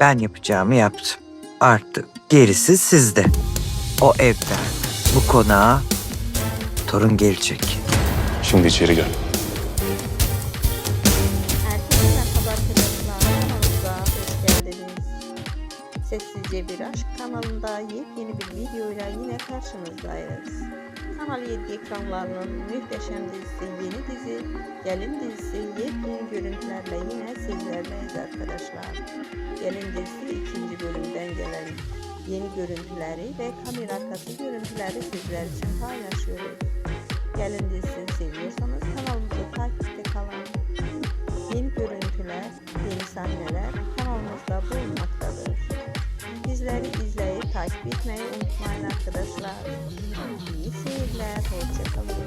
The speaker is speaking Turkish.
Ben yapacağımı yaptım. Artık gerisi sizde. O evden, bu konağa torun gelecek. Şimdi içeri gel. Herkese merhaba arkadaşlar. Kanalımıza hoş geldiniz. Sessizce Bir Aşk kanalında yepyeni bir videoyla yine karşınızdayız. Kanal 7 ekranlarının muhteşem dizisi Yeni Dizi, Gelin dizisi yepyeni görüntülerle yine sizlerleyiz arkadaşlar. Gelin dizisi ikinci bölümden gelen yeni görüntüleri ve kamera arkası görüntüleri sizler için paylaşıyoruz. Gelin dizisini seviyorsanız kanalımızı takipte kalın. Yeni görüntüler, yeni sahneler kanalımızda bulunmaktadır. Bizleri izleyip takip etmeyi unutmayın arkadaşlar. İyi seyirler, hoşçakalın.